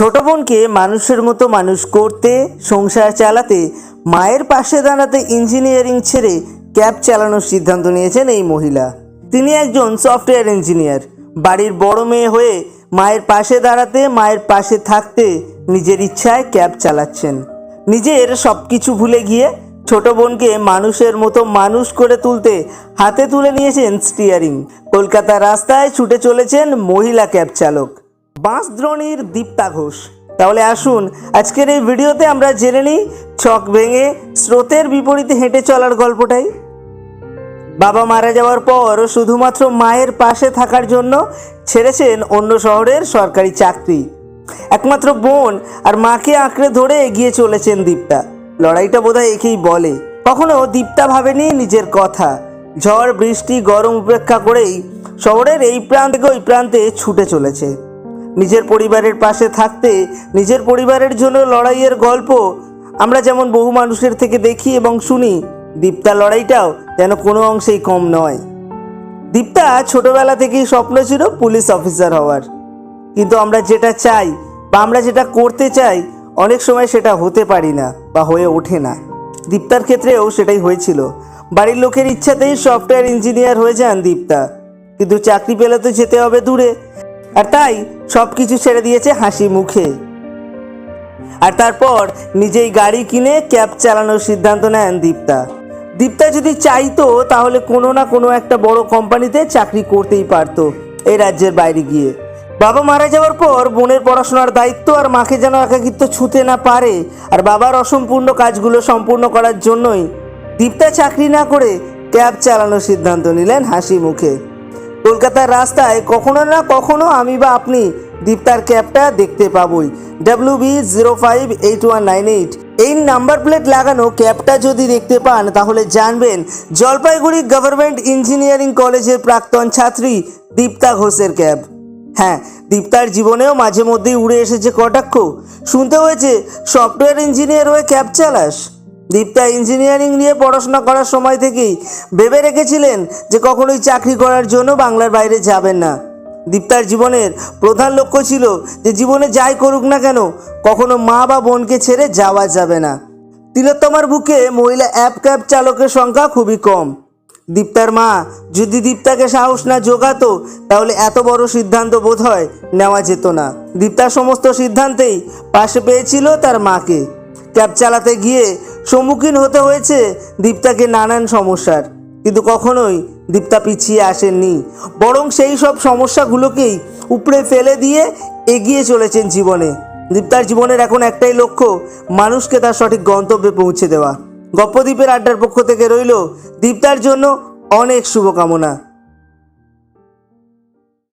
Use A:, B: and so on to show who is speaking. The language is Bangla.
A: ছোট বোনকে মানুষের মতো মানুষ করতে, সংসার চালাতে, মায়ের পাশে দাঁড়াতে ইঞ্জিনিয়ারিং ছেড়ে ক্যাব চালানোর সিদ্ধান্ত নিয়েছেন এই মহিলা। তিনি একজন সফটওয়্যার ইঞ্জিনিয়ার। বাড়ির বড় মেয়ে হয়ে মায়ের পাশে দাঁড়াতে, মায়ের পাশে থাকতে নিজের ইচ্ছায় ক্যাব চালাচ্ছেন। নিজের সব কিছু ভুলে গিয়ে ছোট বোনকে মানুষের মতো মানুষ করে তুলতে হাতে তুলে নিয়েছেন স্টিয়ারিং কলকাতার রাস্তায় ছুটে চলেছেন মহিলা ক্যাব চালক। বাঁশদ্রোণীর দীপ্তা ঘোষ। তাহলে আসুন, আজকের এই ভিডিওতে আমরা জেনে নিই ছক ভেঙে স্রোতের বিপরীতে হেঁটে চলার গল্পটাই। বাবা মারা যাওয়ার পর শুধুমাত্র মায়ের পাশে থাকার জন্য ছেড়েছেন অন্য শহরের সরকারি চাকরি। একমাত্র বোন আর মাকে আঁকড়ে ধরে এগিয়ে চলেছেন দীপ্তা। লড়াইটা বোধহয় একেই বলে। কখনো দীপ্তা ভাবেনি নিজের কথা। ঝড়, বৃষ্টি, গরম উপেক্ষা করেই শহরের এই প্রান্ত থেকে ওই প্রান্তে ছুটে চলেছে। নিজের পরিবারের পাশে থাকতে, নিজের পরিবারের জন্য লড়াইয়ের গল্প আমরা যেমন বহু মানুষের থেকে দেখি এবং শুনি দীপ্তা লড়াইটাও যেন কোনো অংশেই কম নয়। দীপ্তা ছোটবেলা থেকেই স্বপ্ন ছিল পুলিশ অফিসার হওয়ার। কিন্তু আমরা যেটা চাই বা আমরা যেটা করতে চাই, অনেক সময় সেটা হতে পারি না বা হয়ে ওঠে না। দীপ্তার ক্ষেত্রেও সেটাই হয়েছিল। বাড়ির লোকের ইচ্ছাতেই সফটওয়্যার ইঞ্জিনিয়ার হয়ে যান দীপ্তা। কিন্তু চাকরি পেলে তো যেতে হবে দূরে। আর তাই সব কিছু ছেড়ে দিয়েছে হাসি মুখে। আর তারপর নিজেই গাড়ি কিনে ক্যাব চালানোর সিদ্ধান্ত নেন দীপ্তা। দীপ্তা যদি চাইতো, তাহলে কোনো না কোনো একটা বড় কোম্পানিতে চাকরি করতেই পারতো এই রাজ্যের বাইরে গিয়ে। বাবা মারা যাওয়ার পর বোনের পড়াশোনার দায়িত্ব আর মাকে যেন একাকিত্ব ছুঁতে না পারে আর বাবার অসম্পূর্ণ কাজগুলো সম্পূর্ণ করার জন্যই দীপ্তা চাকরি না করে ক্যাব চালানোর সিদ্ধান্ত নিলেন হাসি মুখে। কলকাতার রাস্তায় কখনো না কখনো আমি বা আপনি দীপ্তার ক্যাবটা দেখতে পাবই। W B zero five eight one nine eight এই নাম্বার প্লেট লাগানো ক্যাবটা যদি দেখতে পান, তাহলে জানবেন জলপাইগুড়ি গভর্নমেন্ট ইঞ্জিনিয়ারিং কলেজের প্রাক্তন ছাত্রী দীপ্তা ঘোষের ক্যাব। হ্যাঁ দীপ্তার জীবনেও মাঝে মধ্যেই উড়ে এসেছে কটাক্ষ। শুনতে হয়েছে, সফটওয়্যার ইঞ্জিনিয়ার হয়ে ক্যাব চালাস। দীপ্তা ইঞ্জিনিয়ারিং নিয়ে পড়াশোনা করার সময় থেকেই ভেবে রেখেছিলেন যে কখনোই চাকরি করার জন্য বাংলার বাইরে যাবেন না। দীপ্তার জীবনের প্রধান লক্ষ্য ছিল যে জীবনে যাই করুক না কেন, কখনো মা বা বোনকে ছেড়ে যাওয়া যাবে না। তিলোত্তমার বুকে মহিলা অ্যাপ ক্যাব চালকের সংখ্যা খুবই কম। দীপ্তার মা যদি দীপ্তাকে সাহস না জোগাতো, তাহলে এত বড় সিদ্ধান্ত বোধ হয় নেওয়া যেত না। দীপ্তার সমস্ত সিদ্ধান্তেই পাশে পেয়েছিল তার মাকে। ক্যাব চালাতে গিয়ে সম্মুখীন হতে হয়েছে দীপ্তাকে নানান সমস্যার। কিন্তু কখনোই দীপ্তা পিছিয়ে আসেননি। বরং সেই সব সমস্যাগুলোকেই উপড়ে ফেলে দিয়ে এগিয়ে চলেছেন জীবনে। দীপ্তার জীবনের এখন একটাই লক্ষ্য, মানুষকে তার সঠিক গন্তব্যে পৌঁছে দেওয়া। গপ্পদ্বীপের আড্ডার পক্ষ থেকে রইল দীপ্তার জন্য অনেক শুভকামনা।